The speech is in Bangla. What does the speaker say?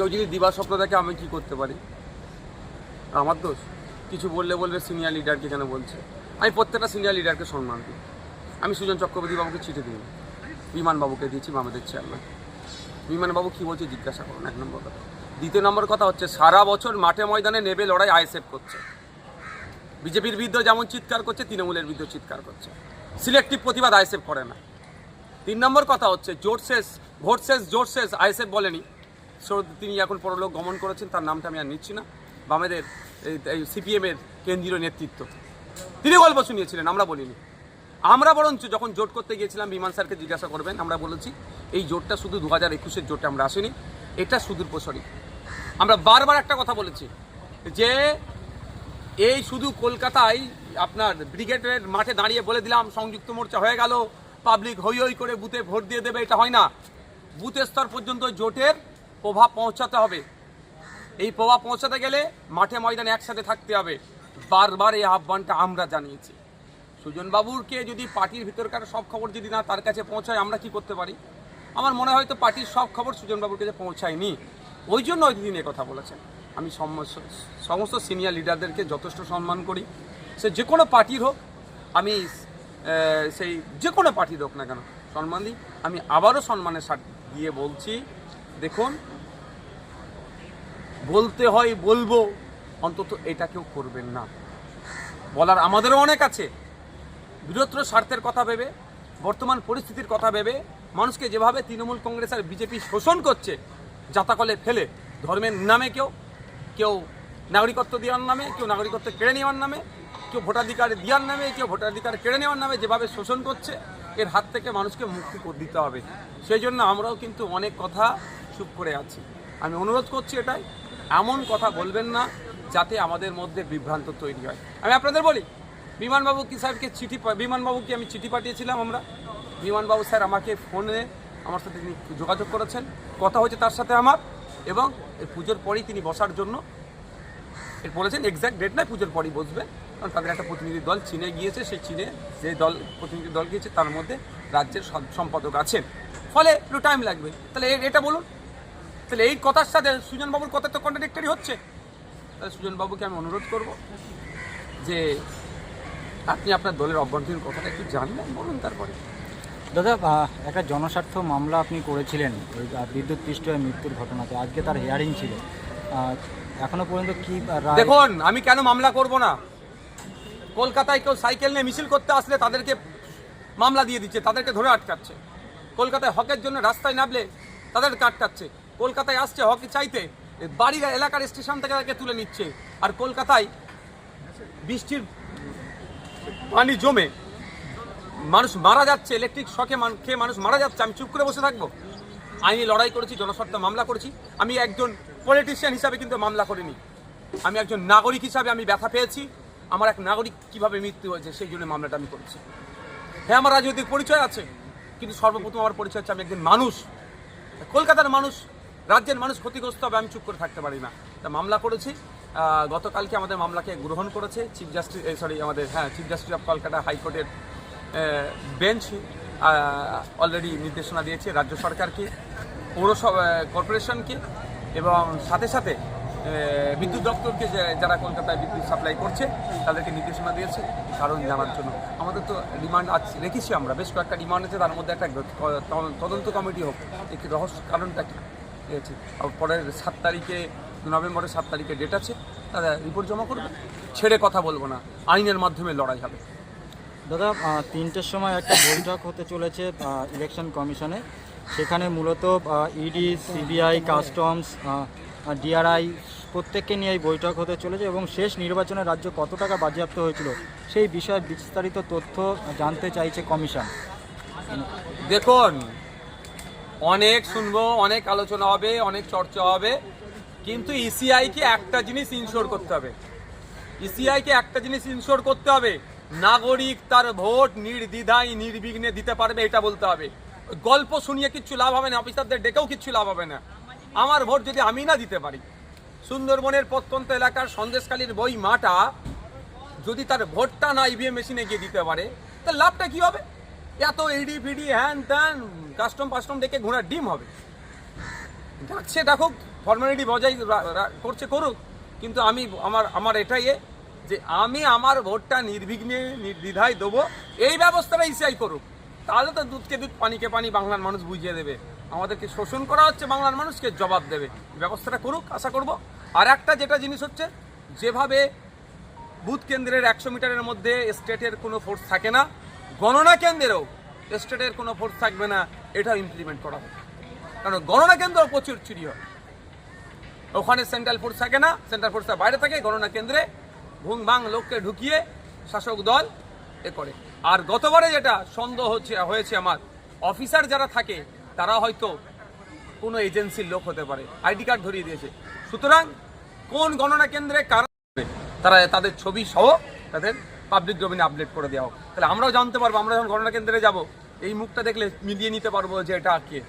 কেউ যদি দিবা স্বপ্ন দেখে, আমি কি করতে পারি? আমার দোষ? কিছু বললে বলবে সিনিয়র লিডারকে কেন বলছে। আমি প্রত্যেকটা সিনিয়র লিডারকে সম্মান দিই আমি সুজন চক্রবর্তী বাবুকে চিঠি দিই। বিমানবাবুকে দিয়েছি আমাদের চেয়ারম্যান বিমানবাবু কী বলছে জিজ্ঞাসা করুন, এক নম্বর কথা। দ্বিতীয় নম্বর কথা হচ্ছে, সারা বছর মাঠে ময়দানে নেবে লড়াই আইএসএফ করছে। বিজেপির বিরুদ্ধে যেমন চিৎকার করছে, তৃণমূলের বিরুদ্ধে চিৎকার করছে। সিলেক্টিভ প্রতিবাদ আইএসএফ করে না। তিন নম্বর কথা হচ্ছে জোট শেষ, ভোট শেষ জোট শেষ, আইএসএফ বলেনি। সো তিনি এখন পরলোক গমন করেছেন, তার নামটা আমি আর নিচ্ছি না। বামেদের, এই সিপিএমের কেন্দ্রীয় নেতৃত্ব। তিনি গল্প শুনিয়েছিলেন, আমরা বলিনি। আমরা বরঞ্চ যখন জোট করতে গিয়েছিলাম, বিমান স্যারকে জিজ্ঞাসা করবেন, আমরা বলেছি, এই জোটটা শুধু দু হাজার একুশের জোটে আমরা আসিনি, এটা সুদূর প্রসারী। আমরা বারবার একটা কথা বলেছি, যে এই শুধু কলকাতায় আপনার ব্রিগেডের মাঠে দাঁড়িয়ে বলে দিলাম, সংযুক্ত মোর্চা হয়ে গেল, পাবলিক হই হই করে বুথে ভোট দিয়ে দেবে, এটা হয় না। বুথ স্তর পর্যন্ত জোটের প্রভাব পৌঁছাতে হবে। এই প্রভাব পৌঁছাতে গেলে মাঠে ময়দানে একসাথে থাকতে হবে। বারবার এই আহ্বানটা আমরা জানিয়েছি। সুজনবাবুরকে যদি পার্টির ভিতরকার সব খবর যদি না তার কাছে পৌঁছায়, আমরা কি করতে পারি? আমার মনে হয় তো পার্টির সব খবর সুজনবাবুর কাছে পৌঁছায়নি। ওই জন্য ওই দিন কথা বলেছেন। আমি সম- সমস্ত সিনিয়র লিডারদেরকে যথেষ্ট সম্মান করি। সে যে কোনো পার্টির হোক, আমি সেই যে কোনো পার্টির হোক না কেন, সম্মান দিই। আমি আবারও সম্মানের সাথ দিয়ে বলছি, দেখুন বলতে হয়, বলব। অন্তত এটা কেউ করবেন না। বলার আমাদেরও অনেক আছে। বৃহত্তর স্বার্থের কথা ভেবে, বর্তমান পরিস্থিতির কথা ভেবে, মানুষকে যেভাবে তৃণমূল কংগ্রেস আর বিজেপি শোষণ করছে, জাতাকলে ফেলে ধর্মের নামে কেউ কেউ নাগরিকত্ব দেওয়ার নামে, কেউ নাগরিকত্ব কেড়ে নেওয়ার নামে, কেউ ভোটাধিকার দেওয়ার নামে, কেউ ভোটাধিকার কেড়ে নেওয়ার নামে যেভাবে শোষণ করছে, এর হাত থেকে মানুষকে মুক্তি দিতে হবে। সেই জন্য আমরাও কিন্তু অনেক কথা চুপ করে আছি। আমি অনুরোধ করছি এটাই। এমন কথা বলবেন না যাতে আমাদের মধ্যে বিভ্রান্ত তৈরি হয়। আমি আপনাদের বলি, বিমানবাবু কি স্যারকে চিঠি বিমানবাবুকে আমি চিঠি পাঠিয়েছিলাম আমরা? বিমানবাবু স্যার আমাকে ফোনে আমার সাথে তিনি যোগাযোগ করেছেন। কথা হয়েছে তার সাথে আমার এবং পুজোর পরেই তিনি বসার জন্য বলেছেন এক্স্যাক্ট ডেট নয়, পুজোর পরই বসবে। কারণ তাদের একটা প্রতিনিধি দল চীনে গিয়েছে, সেই চীনে যে দল, প্রতিনিধি দল গিয়েছে তার মধ্যে রাজ্যের সম- সম্পাদক আছেন। ফলে একটু টাইম লাগবে। তাহলে এটা বলুন তাহলে এই কথার সাথে সুজনবাবুর কথা তো কন্ট্রাডিক্টরি হচ্ছে। তাহলে সুজনবাবুকে আমি অনুরোধ করব যে আপনি আপনার দলের অভ্যন্তরীণ কথাটা একটু জানলেন বলুন তারপরে। দাদা একটা জনস্বার্থ মামলা আপনি করেছিলেন ওই বিদ্যুৎ পৃষ্ঠ হয়ে মৃত্যুর ঘটনাতে। আজকে তার হিয়ারিং ছিল। এখনও পর্যন্ত কি দেখুন আমি কেন মামলা করব না? কলকাতায় কেউ সাইকেল নিয়ে মিছিল করতে আসলে তাদেরকে মামলা দিয়ে দিচ্ছে তাদেরকে ধরে আটকাচ্ছে। কলকাতায় হকের জন্য রাস্তায় নামলে তাদেরকে আটকাচ্ছে কলকাতায় আসছে হকি চাইতে। বাড়ির এলাকার স্টেশন থেকে তাকে তুলে নিচ্ছে। আর কলকাতায় বৃষ্টির পানি জমে। মানুষ মারা যাচ্ছে ইলেকট্রিক মান- খেয়ে মানুষ মারা যাচ্ছে। আমি চুপ করে বসে থাকব। আইনি লড়াই করেছি, জনস্বার্থ মামলা করেছি। আমি একজন পলিটিশিয়ান হিসাবে কিন্তু মামলা করিনি। আমি একজন নাগরিক হিসাবে আমি ব্যথা পেয়েছি। আমার এক নাগরিক কীভাবে মৃত্যু হয়েছে, সেই জন্য মামলাটা আমি করেছি। হ্যাঁ আমার রাজনৈতিক পরিচয় আছে। কিন্তু সর্বপ্রথম আমার পরিচয় হচ্ছে আমি একজন মানুষ। কলকাতার মানুষ রাজ্যের মানুষ ক্ষতিগ্রস্ত হবে, আমি চুপ করে থাকতে পারি না। তা মামলা করেছি। গতকালকে আমাদের মামলাকে গ্রহণ করেছে চিফ জাস্টিস সরি আমাদের হ্যাঁ চিফ জাস্টিস অফ কলকাতা হাইকোর্টের বেঞ্চ অলরেডি নির্দেশনা দিয়েছে রাজ্য সরকারকে, পৌরসভা কর্পোরেশনকে এবং সাথে সাথে বিদ্যুৎ দপ্তরকে যারা কলকাতায় বিদ্যুৎ সাপ্লাই করছে, তাদেরকে নির্দেশনা দিয়েছে, কারণ জানার জন্য। আমাদের তো রিমান্ড আজ রেখেছি আমরা, বেশ কয়েকটা ডিমান্ড আছে, তার মধ্যে একটা তদন্ত কমিটি হোক, একটি রহস্য, কারণটা কি? আছে পরের সাত তারিখে নভেম্বরের সাত তারিখে ডেট আছে তারা রিপোর্ট জমা করবে। ছেড়ে কথা বলব না আইনের মাধ্যমে লড়াই হবে। দাদা তিনটের সময় একটা বৈঠক হতে চলেছে ইলেকশন কমিশনে সেখানে মূলত ইডি সিবিআই কাস্টমস ডিআরআই প্রত্যেককে নিয়ে এই বৈঠক হতে চলেছে এবং শেষ নির্বাচনে রাজ্য কত টাকা বাজেয়াপ্ত হয়েছিল সেই বিষয়ে বিস্তারিত তথ্য জানতে চাইছে কমিশন দেখুন অনেক শুনব, অনেক আলোচনা হবে, অনেক চর্চা হবে। কিন্তু ইসিআইকে একটা জিনিস ইনশোর করতে হবে। ইসিআইকে একটা জিনিস ইনশোর করতে হবে, নাগরিক তার ভোট নির্দ্বিধায়, নির্বিঘ্নে দিতে পারবে এটা বলতে হবে। গল্প শুনিয়ে কিচ্ছু লাভ হবে না, অফিসারদের ডেকেও কিচ্ছু লাভ হবে না। আমার ভোট যদি আমি না দিতে পারি, সুন্দরবনের প্রত্যন্ত এলাকার সন্দেশকালীর বই মাটা যদি তার ভোটটা না ইভিএম মেশিনে গিয়ে দিতে পারে তার লাভটা কি হবে? এত ইডি ফিডি হ্যান ত্যান কাস্টম ফাস্টম দেখে ঘোড়ার ডিম হবে ডাকছে ডাকুক ফর্মালিটি বজায় করছে করুক কিন্তু আমি আমার আমার এটাই যে আমি আমার ভোটটা নির্বিঘ্নে নির্দ্বিধায় দেবো এই ব্যবস্থাটা ইসিআই করুক তাহলে তো দুধকে দুধ পানিকে পানি বাংলার মানুষ বুঝিয়ে দেবে আমাদেরকে শোষণ করা হচ্ছে বাংলার মানুষকে জবাব দেবে ব্যবস্থাটা করুক আশা করব আর একটা যেটা জিনিস হচ্ছে, যেভাবে বুথ কেন্দ্রের একশো মিটারের মধ্যে স্টেটের কোনো ফোর্স থাকে না গণনা কেন্দ্রেও স্টেটের কোনো ফোর্স থাকবে না এটাও ইমপ্লিমেন্ট করা হবে কারণ গণনা কেন্দ্র প্রচুর চুরি হয়। ওখানে সেন্ট্রাল ফোর্স থাকে না সেন্ট্রাল ফোর্সের বাইরে থাকে গণনা কেন্দ্রে ভুং ভাং লোককে ঢুকিয়ে শাসক দল এ করে। আর গতবারে যেটা সন্দেহ হচ্ছে হয়েছে আমার অফিসার যারা থাকে তারা হয়তো কোনো এজেন্সির লোক হতে পারে আইডি কার্ড ধরিয়ে দিয়েছে। সুতরাং কোন গণনা কেন্দ্রে কারা হবে, তারা তাদের ছবি সহ তাদের পাবলিক ডোমেনে আপডেট করে দেওয়া হোক। তাহলে আমরাও জানতে পারব, আমরা যখন গণনা কেন্দ্রে যাব, এই মুখটা দেখলে মিলিয়ে নিতে পারব যে এটা কে।